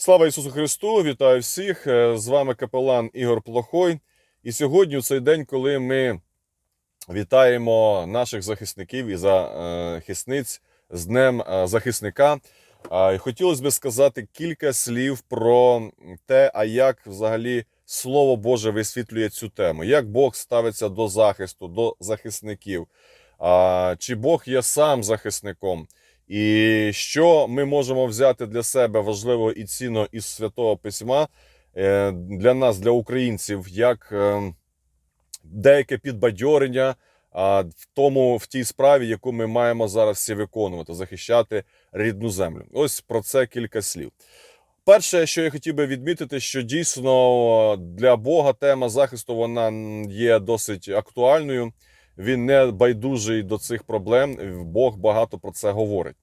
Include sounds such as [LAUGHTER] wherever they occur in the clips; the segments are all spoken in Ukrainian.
Слава Ісусу Христу! Вітаю всіх! Е, З вами капелан Ігор Плохой. І сьогодні, у цей день, коли ми вітаємо наших захисників і захисниць з Днем е, захисника, е, хотілося б сказати кілька слів про те, а як взагалі Слово Боже висвітлює цю тему, як Бог ставиться до захисту, до захисників, чи Бог є сам захисником. І що ми можемо взяти для себе важливого і цінного із святого письма е, для нас, для українців, як е, деяке підбадьорення в тому, в тій справі, яку ми маємо зараз всі виконувати, захищати рідну землю. Ось про це кілька слів. Перше, що я хотів би відмітити, що дійсно для Бога тема захисту вона є досить актуальною. Він не байдужий до цих проблем. Бог багато про це говорить.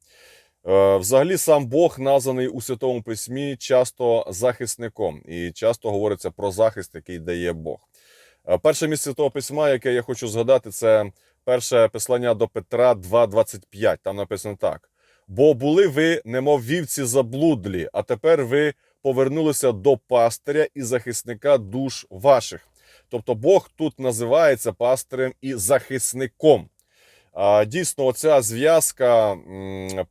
Е, Взагалі, сам Бог названий у Святому Письмі часто захисником, і часто говориться про захист, який дає Бог. Е, Перше місце Святого Письма, яке я хочу згадати, це перше послання до Петра 2,25. Там написано так: бо були ви, немов вівці заблудлі, а тепер ви повернулися до пастиря і захисника душ ваших. Тобто Бог тут називається пастирем і захисником. Дійсно, оця зв'язка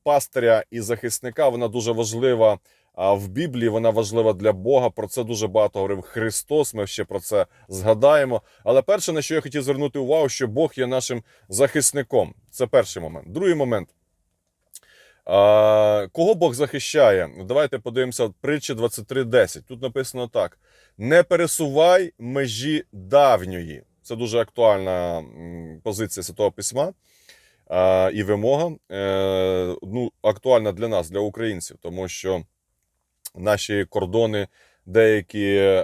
пастиря і захисника вона дуже важлива в Біблії. Вона важлива для Бога. Про це дуже багато говорив Христос. Ми ще про це згадаємо. Але перше, на що я хотів звернути увагу, що Бог є нашим захисником. Це перший момент. Другий момент. Кого Бог захищає? Ну, Давайте подивимося притчі 23.10. Тут написано так: не пересувай межі давньої. Це дуже актуальна позиція Святого Письма і вимога. Е, ну, актуальна для нас, для українців, тому що наші кордони, деякі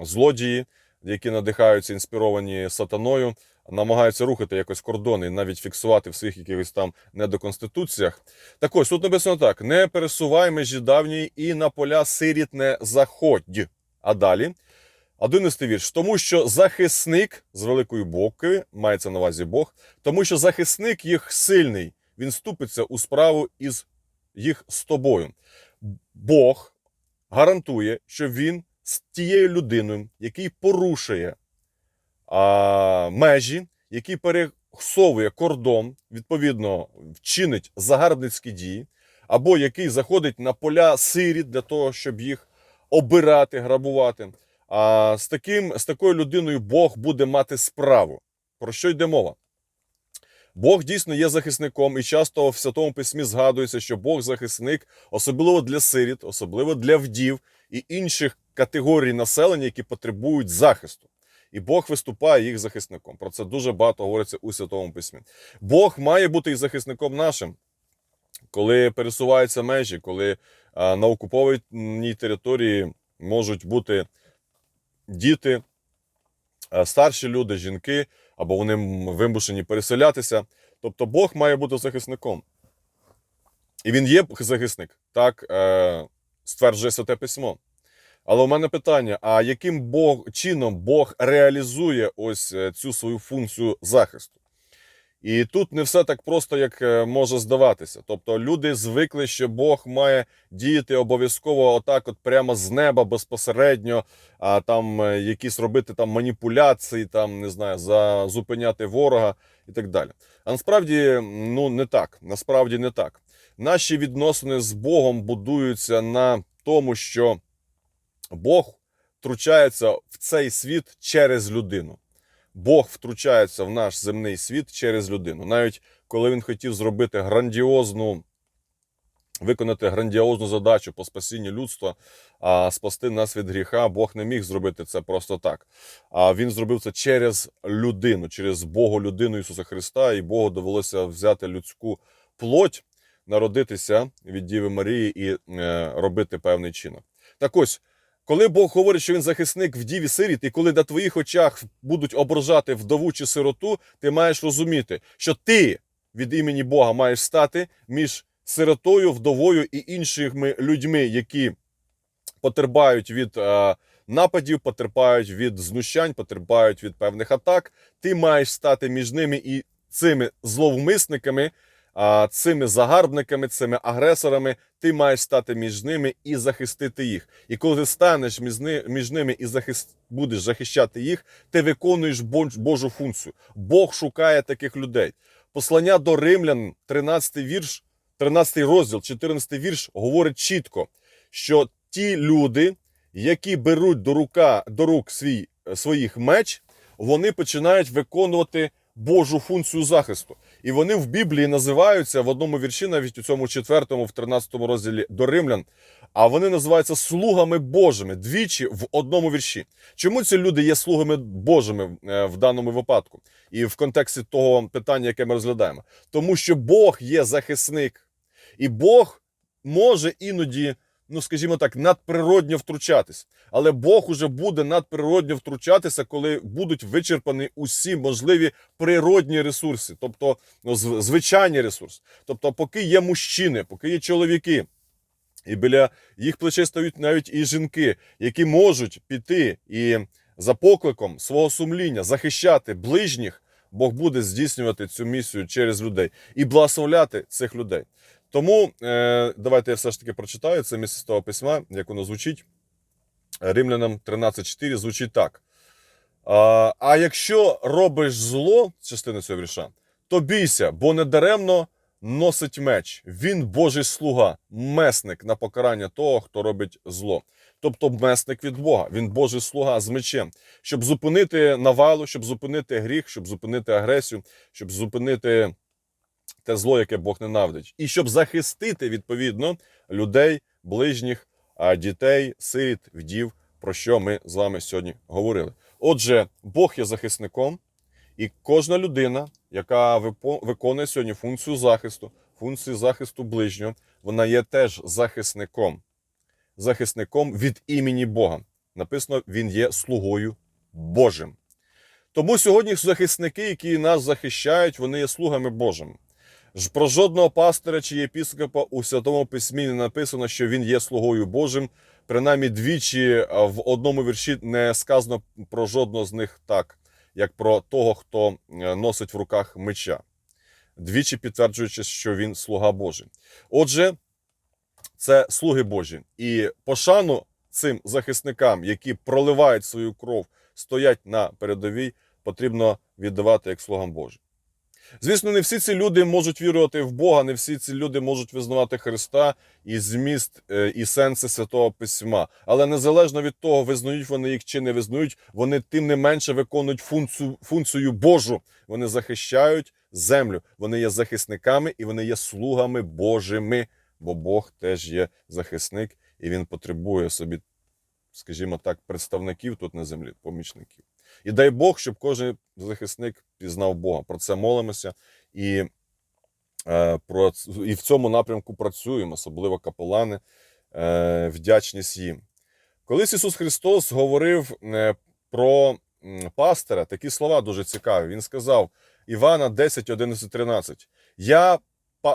злодії, які надихаються, інспіровані сатаною, намагаються рухати якось кордони, навіть фіксувати в своїх якихось там недоконституціях. Так ось тут написано так: не пересувай межі давньої і на поля сиріт не заходь. А далі. 11 вірш. Тому що захисник з великої букви, мається на увазі Бог, тому що захисник їх сильний, він ступиться у справу із їх з тобою. Бог гарантує, що він з тією людиною, який порушує а, межі, який пересовує кордон, відповідно, вчинить загарбницькі дії, або який заходить на поля сиріт для того, щоб їх обирати, грабувати. А з таким, з такою людиною Бог буде мати справу. Про що йде мова? Бог дійсно є захисником, і часто в Святому Письмі згадується, що Бог захисник, особливо для сиріт, особливо для вдів і інших категорій населення, які потребують захисту. І Бог виступає їх захисником. Про це дуже багато говориться у Святому Письмі. Бог має бути і захисником нашим, коли пересуваються межі, коли на окупованій території можуть бути діти, старші люди, жінки, або вони вимушені переселятися. Тобто Бог має бути захисником. І він є захисник, так е, стверджує Святе Письмо. Але у мене питання: а яким Бог, чином Бог реалізує ось е, цю свою функцію захисту? І тут не все так просто, як е, може здаватися. Тобто люди звикли, що Бог має діяти обов'язково отак, от прямо з неба безпосередньо, а там е, якісь робити там маніпуляції, там не знаю, за зупиняти ворога і так далі. А насправді ну не так. Насправді не так. Наші відносини з Богом будуються на тому, що Бог втручається в цей світ через людину. Бог втручається в наш земний світ через людину. Навіть коли він хотів зробити грандіозну, виконати грандіозну задачу по спасінню людства, а спасти нас від гріха, Бог не міг зробити це просто так. А він зробив це через людину, через Богу людину Ісуса Христа, і Богу довелося взяти людську плоть, народитися від Діви Марії і е, робити певний чинок. Так ось. Коли Бог говорить, що він захисник вдів і сиріт, і коли на твоїх очах будуть ображати вдову чи сироту, ти маєш розуміти, що ти від імені Бога маєш стати між сиротою, вдовою і іншими людьми, які потерпають від е, нападів, потерпають від знущань, потерпають від певних атак. Ти маєш стати між ними і цими зловмисниками, а, цими загарбниками, цими агресорами. Ти маєш стати між ними і захистити їх. І коли ти станеш між ними і захист, будеш захищати їх, ти виконуєш Бож- Божу функцію. Бог шукає таких людей. Послання до римлян, 13 вірш, 13 розділ, 14 вірш говорить чітко, що ті люди, які беруть до, рука, до рук свій, своїх меч, вони починають виконувати Божу функцію захисту. І вони в Біблії називаються в одному вірші, навіть у цьому четвертому, в 13 розділі до римлян. А вони називаються слугами Божими двічі в одному вірші. Чому ці люди є слугами Божими е, в даному випадку? І в контексті того питання, яке ми розглядаємо? Тому що Бог є захисник, і Бог може іноді, ну скажімо так, надприродньо втручатись. Але Бог уже буде надприродньо втручатися, коли будуть вичерпані усі можливі природні ресурси, тобто ну, зв- звичайні ресурси. Тобто, поки є мужчини, поки є чоловіки, і біля їх плечей стають навіть і жінки, які можуть піти і за покликом свого сумління захищати ближніх, Бог буде здійснювати цю місію через людей і благословляти цих людей. Тому е, давайте я все ж таки прочитаю це місце з того письма, як воно звучить. Римлянам 13.4 звучить так. А, а якщо робиш зло, частина цього вірша, то бійся, бо недаремно носить меч. Він Божий слуга, месник на покарання того, хто робить зло. Тобто месник від Бога, він Божий слуга з мечем, щоб зупинити навалу, щоб зупинити гріх, щоб зупинити агресію, щоб зупинити те зло, яке Бог ненавидить, і щоб захистити відповідно людей, ближніх, дітей, сиріт, вдів, про що ми з вами сьогодні говорили. Отже, Бог є захисником, і кожна людина, яка виконує сьогодні функцію захисту, функцію захисту ближнього, вона є теж захисником, захисником від імені Бога. Написано, він є слугою Божим. Тому сьогодні захисники, які нас захищають, вони є слугами Божими. Про жодного пастора чи єпіскопа у Святому Письмі не написано, що він є слугою Божим. Принаймні двічі в одному вірші не сказано про жодного з них так, як про того, хто е, носить в руках меча, двічі підтверджуючи, що він слуга Божий. Отже, це слуги Божі. І пошану цим захисникам, які проливають свою кров, стоять на передовій, потрібно віддавати як слугам Божим. Звісно, не всі ці люди можуть вірувати в Бога, не всі ці люди можуть визнавати Христа і зміст е, і сенси Святого Письма. Але незалежно від того, визнають вони їх чи не визнають, вони тим не менше виконують функцію, функцію Божу. Вони захищають землю, вони є захисниками і вони є слугами Божими, бо Бог теж є захисник, і він потребує собі, скажімо так, представників тут на землі, помічників. І дай Бог, щоб кожен захисник пізнав Бога. Про це молимося і, е, про, і в цьому напрямку працюємо, особливо капелани, е, вдячність їм. Колись Ісус Христос говорив е, про пастора такі слова дуже цікаві. Він сказав Івана 10, 11, 13. Я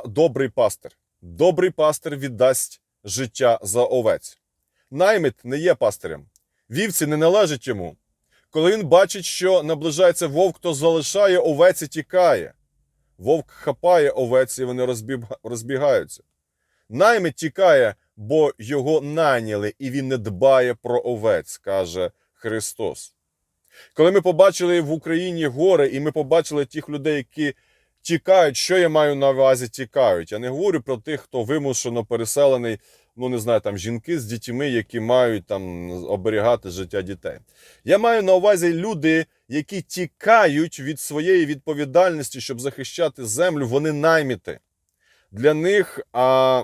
добрий пастир. Добрий пастир віддасть життя за овець. Наймит не є пастирем. Вівці не належать йому. Коли він бачить, що наближається вовк, то залишає овець і тікає. Вовк хапає овець, і вони розбігаються. Наймит тікає, бо його наняли, і він не дбає про овець, каже Христос. Коли ми побачили в Україні гори, і ми побачили тих людей, які тікають, що я маю на увазі тікають. Я не говорю про тих, хто вимушено переселений, ну не знаю, там жінки з дітьми, які мають там оберігати життя дітей. Я маю на увазі люди, які тікають від своєї відповідальності, щоб захищати землю, вони найміти. Для них, а,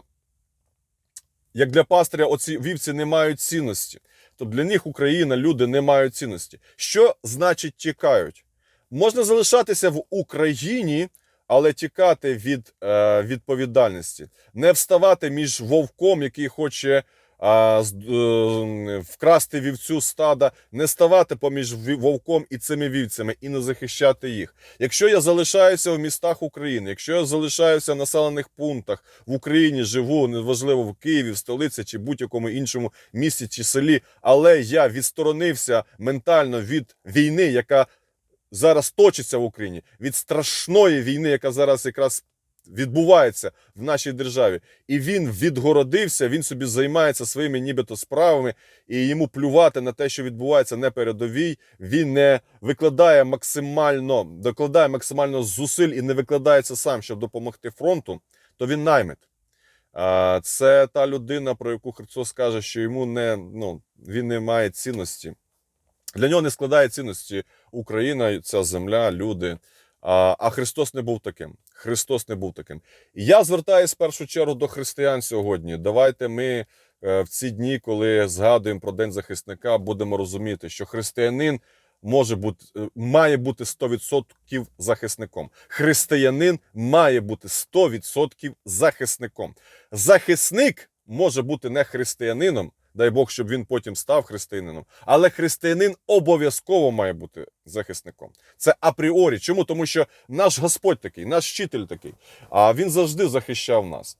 як для пастиря, оці вівці не мають цінності. Тобто для них Україна, люди не мають цінності. Що значить тікають? Можна залишатися в Україні, але тікати від е, відповідальності, не вставати між вовком, який хоче а, з- е, вкрасти вівцю стада, не ставати поміж вовком і цими вівцями і не захищати їх. Якщо я залишаюся в містах України, якщо я залишаюся в населених пунктах в Україні, живу неважливо в Києві, в столиці чи будь-якому іншому місті чи селі, але я відсторонився ментально від війни, яка зараз точиться в Україні, від страшної війни, яка зараз якраз відбувається в нашій державі, і він відгородився, він собі займається своїми нібито справами, і йому плювати на те, що відбувається на передовій. Він не викладає максимально, докладає максимально зусиль і не викладається сам, щоб допомогти фронту, то він наймит. Це та людина, про яку Христос каже, що йому не ну він не має цінності. Для нього не складає цінності Україна, ця земля, люди. А, а Христос не був таким. Христос не був таким. І я звертаюся в першу чергу до християн сьогодні. Давайте ми е, в ці дні, коли згадуємо про День захисника, будемо розуміти, що християнин може бути, е, має бути 100% захисником. Християнин має бути 100% захисником. Захисник може бути не християнином, дай Бог, щоб він потім став християнином. Але християнин обов'язково має бути захисником. Це апріорі. Чому? Тому що наш Господь такий, наш вчитель такий. А він завжди захищав нас.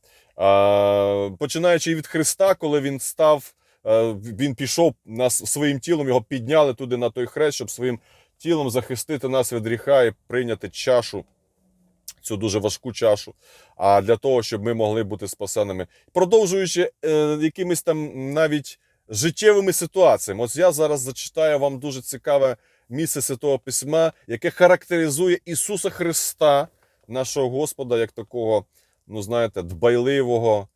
Починаючи від Христа, коли він став, е, він пішов нас своїм тілом, його підняли туди на той хрест, щоб своїм тілом захистити нас від гріха і прийняти чашу. Цю дуже важку чашу, а для того, щоб ми могли бути спасеними, продовжуючи е, якимись там навіть життєвими ситуаціями. Ось я зараз зачитаю вам дуже цікаве місце Святого Письма, яке характеризує Ісуса Христа, нашого Господа, як такого, ну знаєте, дбайливого,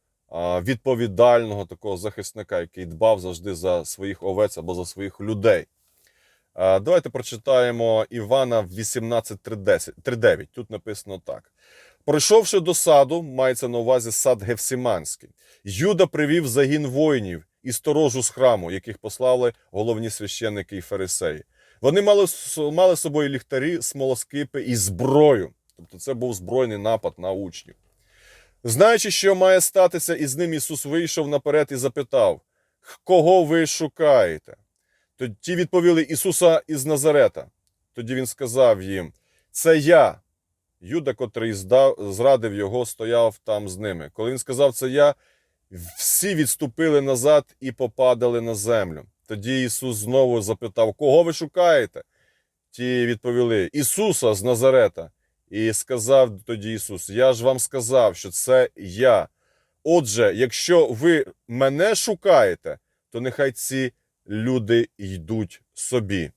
відповідального такого захисника, який дбав завжди за своїх овець або за своїх людей. А, Давайте прочитаємо Івана 18.3.9. Тут написано так. Пройшовши до саду, мається на увазі сад Гефсиманський, Юда привів загін воїнів і сторожу з храму, яких послали головні священники і фарисеї. Вони мали, мали з собою ліхтарі, смолоскипи і зброю. Тобто це був збройний напад на учнів. Знаючи, що має статися, із ним Ісус вийшов наперед і запитав: Кого ви шукаєте? Ті відповіли Ісуса із Назарета. Тоді він сказав їм: Це я. Юда, котрий здав, зрадив його, стояв там з ними. Коли він сказав це я, всі відступили назад і попадали на землю. Тоді Ісус знову запитав: Кого ви шукаєте? Ті відповіли: Ісуса з Назарета. І сказав тоді Ісус: Я ж вам сказав, що це я. Отже, якщо ви мене шукаєте, то нехай ці люди йдуть собі.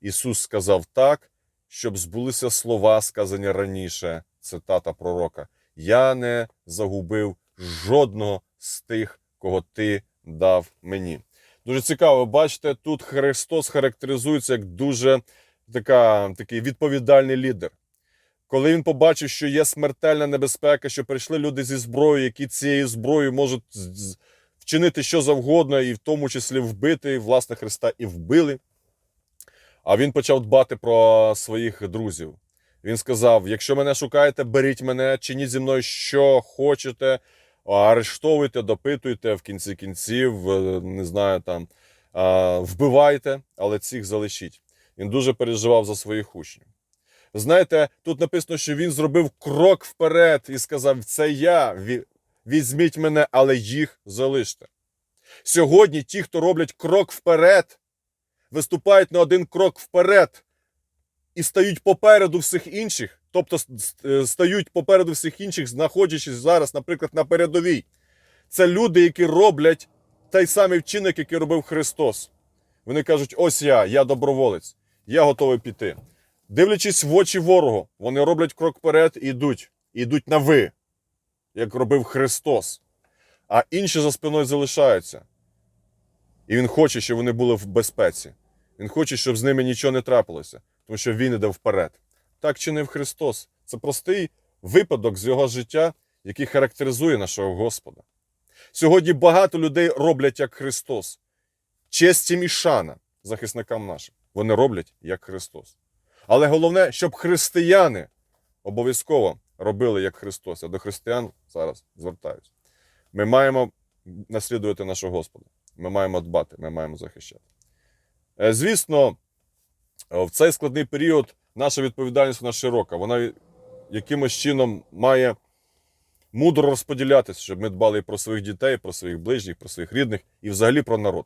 Ісус сказав так, щоб збулися слова, сказані раніше, цитата пророка. Я не загубив жодного з тих, кого ти дав мені. Дуже цікаво, бачите, тут Христос характеризується як дуже така, такий відповідальний лідер. Коли він побачив, що є смертельна небезпека, що прийшли люди зі зброєю, які цією зброєю можуть з- що завгодно, і в тому числі вбити власне Христа і вбили. А він почав дбати про своїх друзів. Він сказав: якщо мене шукаєте, беріть мене, чиніть зі мною що хочете, арештовуйте, допитуйте в кінці кінців, е, не знаю там, вбивайте, але цих залишіть. Він дуже переживав за своїх учнів. Знаєте, тут написано, що він зробив крок вперед і сказав: Це я, візьміть мене, але їх залиште. Сьогодні ті, хто роблять крок вперед, виступають на один крок вперед і стають попереду всіх інших, тобто е, стають попереду всіх інших, знаходячись зараз, наприклад, на передовій. Це люди, які роблять той самий вчинок, який робив Христос. Вони кажуть: ось я, я доброволець, я готовий піти. Дивлячись в очі ворогу, вони роблять крок вперед і йдуть, і йдуть на ви, як робив Христос. А інші за спиною залишаються. І він хоче, щоб вони були в безпеці. Він хоче, щоб з ними нічого не трапилося, тому що він іде вперед. Так чинив Христос. Це простий випадок з його життя, який характеризує нашого Господа. Сьогодні багато людей роблять як Христос. Честь і шана захисникам нашим. Вони роблять як Христос. Але головне, щоб християни обов'язково робили як Христос. Я до християн зараз звертаюся. Ми маємо наслідувати нашого Господа. Ми маємо дбати, ми маємо захищати. Е, Звісно, е, в цей складний період наша відповідальність вона широка. Вона якимось чином має мудро розподілятися, щоб ми дбали і про своїх дітей, про своїх ближніх, про своїх рідних і взагалі про народ.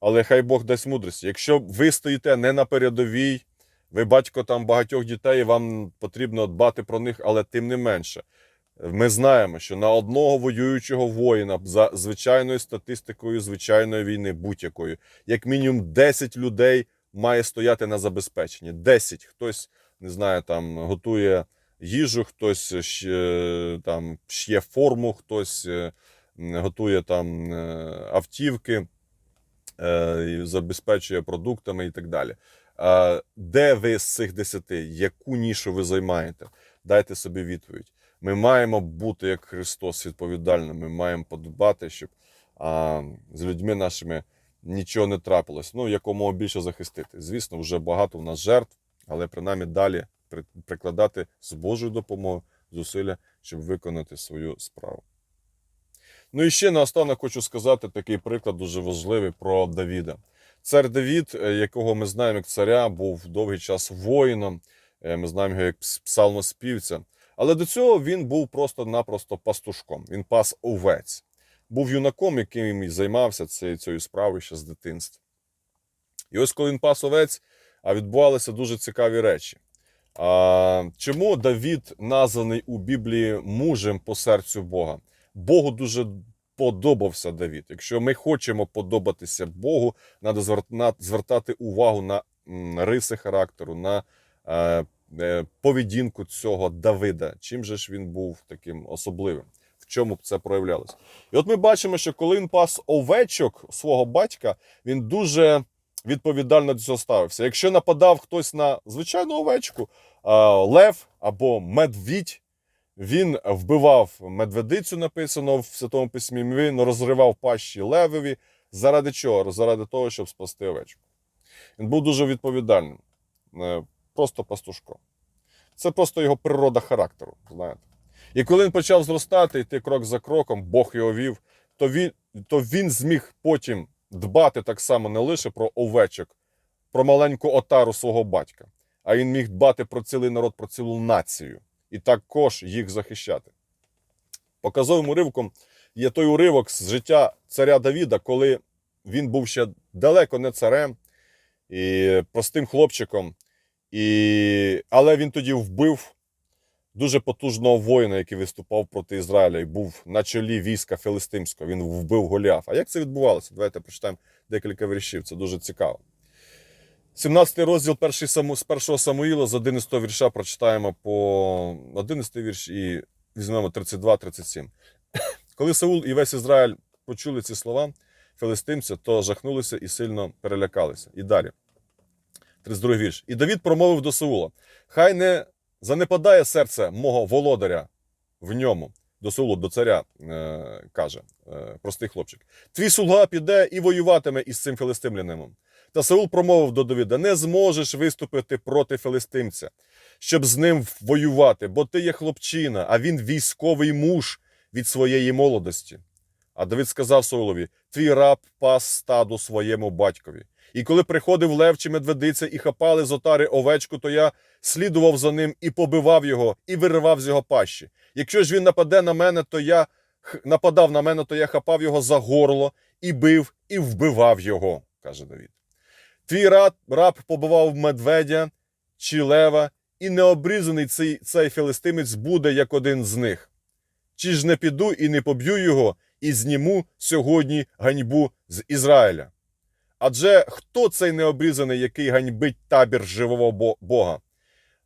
Але хай Бог дасть мудрості. Якщо ви стоїте не на передовій, ви батько там багатьох дітей, і вам потрібно дбати про них, але тим не менше. Ми знаємо, що на одного воюючого воїна за звичайною статистикою звичайної війни, будь-якої, як мінімум 10 людей має стояти на забезпеченні. 10. Хтось не знаю, там готує їжу, хтось ще, там шє форму, хтось е, готує там е, автівки, е, забезпечує продуктами і так далі. Де ви з цих 10? Яку нішу ви займаєте? Дайте собі відповідь. Ми маємо бути як Христос відповідальними. Ми маємо подбати, щоб а, з людьми нашими нічого не трапилось. Ну, якомога більше захистити. Звісно, вже багато в нас жертв, але принаймні далі прикладати з Божою допомогою зусилля, щоб виконати свою справу. Ну і ще наостанок хочу сказати такий приклад дуже важливий про Давіда. Цар Давід, е, якого ми знаємо як царя, був довгий час воїном. Е, Ми знаємо його як пс- псалмоспівця. Але до цього він був просто-напросто пастушком. Він пас овець. Був юнаком, яким і займався цією справою ще з дитинства. І ось коли він пас овець, а відбувалися дуже цікаві речі. А, чому Давід названий у Біблії мужем по серцю Бога? Богу дуже подобався Давід. Якщо ми хочемо подобатися Богу, треба звертати увагу на риси характеру, на е, е, поведінку цього Давида. Чим же ж він був таким особливим? В чому б це проявлялося? І от ми бачимо, що коли він пас овечок свого батька, він дуже відповідально до цього ставився. Якщо нападав хтось на звичайну овечку, лев або медвідь, він вбивав медведицю, написано в Святому Письмі. Він розривав пащі левові. Заради чого? Заради того, щоб спасти овечку. Він був дуже відповідальним, е, просто пастушком. Це просто його природа характеру, знаєте. І коли він почав зростати, йти крок за кроком, Бог його вів, то він, то він зміг потім дбати так само не лише про овечок, про маленьку отару свого батька, а він міг дбати про цілий народ, про цілу націю і також їх захищати. Показовим уривком є той уривок з життя царя Давіда, коли він був ще далеко не царем і простим хлопчиком. І... Але він тоді вбив дуже потужного воїна, який виступав проти Ізраїля і був на чолі війська Филистимського. Він вбив Голіафа. А як це відбувалося? Давайте прочитаємо декілька віршів. Це дуже цікаво. 17 розділ перший з першого Самуїла з 11 вірша прочитаємо по 11 вірш і візьмемо 32-37. [COUGHS] Коли Саул і весь Ізраїль почули ці слова филистимця, то жахнулися і сильно перелякалися. І далі. 32 вірш. І Давід промовив до Саула: Хай не занепадає серце мого володаря в ньому. До Саулу, до царя, е, каже е, простий хлопчик. Твій слуга піде і воюватиме із цим филистимлянином. Та Саул промовив до Давіда: Не зможеш виступити проти филистимця, щоб з ним воювати, бо ти є хлопчина, а він військовий муж від своєї молодості. А Давид сказав Саулові: Твій раб пас стаду своєму батькові. І коли приходив лев чи медведиця і хапали з отари овечку, то я слідував за ним і побивав його, і виривав з його пащі. Якщо ж він нападе на мене, то я нападав на мене, то я хапав його за горло і бив, і вбивав його, каже Давид. Твій раб, раб побивав медведя чи лева, і необрізаний цей, цей філистимець буде як один з них. Чи ж не піду і не поб'ю його, і зніму сьогодні ганьбу з Ізраїля? Адже хто цей необрізаний, який ганьбить табір живого Бога?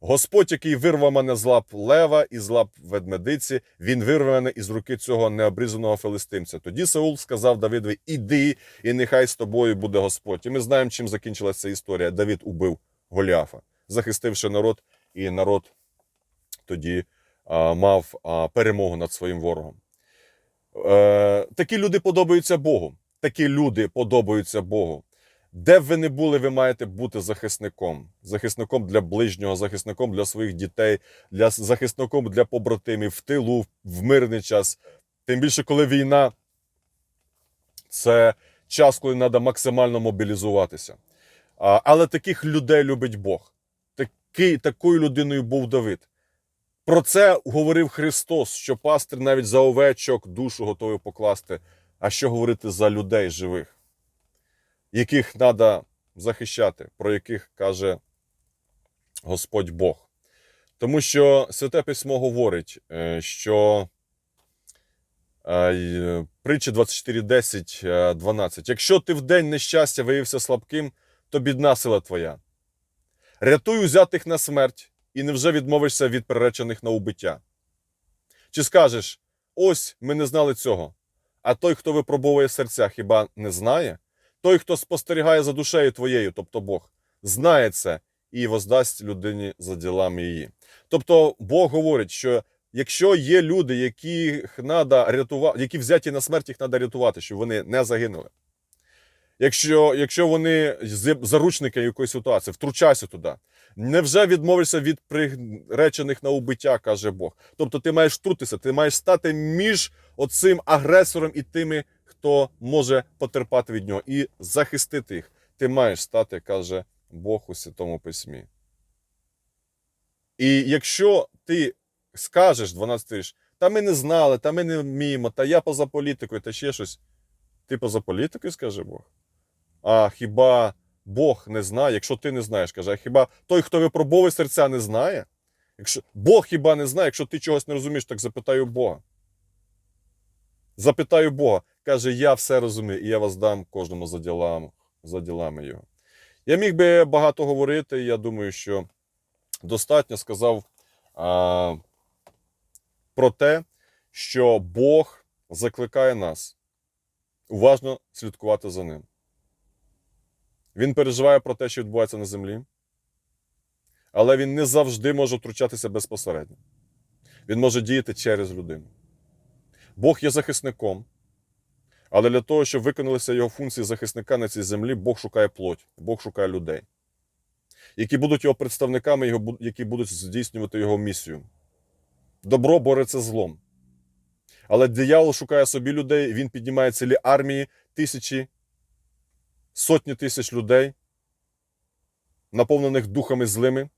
Господь, який вирвав мене з лап лева і з лап ведмедиці, він вирве мене із руки цього необрізаного филистимця. Тоді Саул сказав Давидові: Іди, і нехай з тобою буде Господь. І ми знаємо, чим закінчилася ця історія. Давид убив Голіафа, захистивши народ, і народ тоді а, мав а, перемогу над своїм ворогом. Е, такі люди подобаються Богу. Такі люди подобаються Богу. Де б ви не були, ви маєте бути захисником. Захисником для ближнього, захисником для своїх дітей, для захисником для побратимів в тилу, в мирний час. Тим більше, коли війна це час, коли треба максимально мобілізуватися. Але таких людей любить Бог. Такий, такою людиною був Давид. Про це говорив Христос, що пастир навіть за овечок душу готовий покласти. А що говорити за людей живих, яких треба захищати, про яких каже Господь Бог. Тому що Святе Письмо говорить, е, що е, й- притчі 24, 10, е, 12. Якщо ти в день нещастя виявився слабким, то бідна сила твоя. Рятуй узятих на смерть, і невже відмовишся від приречених на убиття? Чи скажеш, ось ми не знали цього, а той, хто випробовує серця, хіба не знає? Той, хто спостерігає за душею твоєю, тобто Бог, знає це і воздасть людині за ділами її. Тобто Бог говорить, що якщо є люди, яких надо рятувати, які взяті на смерть, їх треба рятувати, щоб вони не загинули. Якщо, якщо вони заручники якоїсь ситуації, втручайся туди. Невже відмовишся від приречених на убиття, каже Бог. Тобто ти маєш втрутитися, ти маєш стати між оцим агресором і тими, хто може потерпати від нього, і захистити їх. Ти маєш стати, каже Бог у Святому Письмі. І якщо ти скажеш 12 вірш, та ми не знали, та ми не вміємо, та я поза політикою, та ще щось. Ти поза політикою, скаже Бог. А хіба Бог не знає, якщо ти не знаєш, каже, а хіба той, хто випробовує серця, не знає? Якщо Бог хіба не знає, якщо ти чогось не розумієш, так запитаю Бога. Запитаю Бога. Каже, я все розумію, і я вас дам кожному за ділами, за ділами його. Я міг би багато говорити, я думаю, що достатньо сказав а, про те, що Бог закликає нас уважно слідкувати за ним. Він переживає про те, що відбувається на землі, але він не завжди може втручатися безпосередньо. Він може діяти через людину. Бог є захисником, але для того, щоб виконалися його функції захисника на цій землі, Бог шукає плоть, Бог шукає людей, які будуть його представниками, які будуть здійснювати його місію. Добро бореться злом. Але диявол шукає собі людей, він піднімає цілі армії, тисячі, сотні тисяч людей, наповнених духами злими,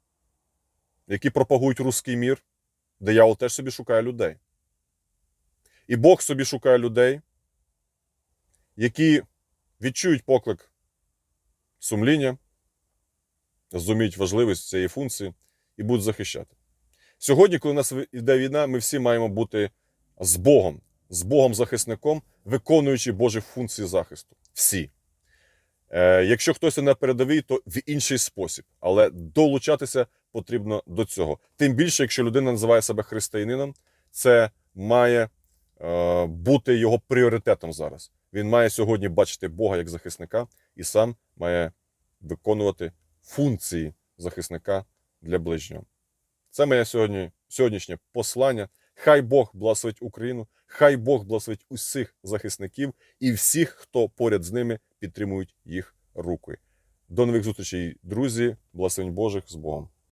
які пропагують руський мір. Диявол теж собі шукає людей. І Бог собі шукає людей, які відчують поклик сумління, зрозуміють важливість цієї функції і будуть захищати. Сьогодні, коли у нас йде війна, ми всі маємо бути з Богом, з Богом-захисником, виконуючи Божі функції захисту. Всі. Е, якщо хтось на передовій, то в інший спосіб. Але долучатися потрібно до цього. Тим більше, якщо людина називає себе християнином, це має бути його пріоритетом зараз. Він має сьогодні бачити Бога як захисника і сам має виконувати функції захисника для ближнього. Це моє сьогодні, сьогоднішнє послання. Хай Бог благословить Україну, хай Бог благословить усіх захисників і всіх, хто поряд з ними підтримують їх руки. До нових зустрічей, друзі, благословень Божих з Богом.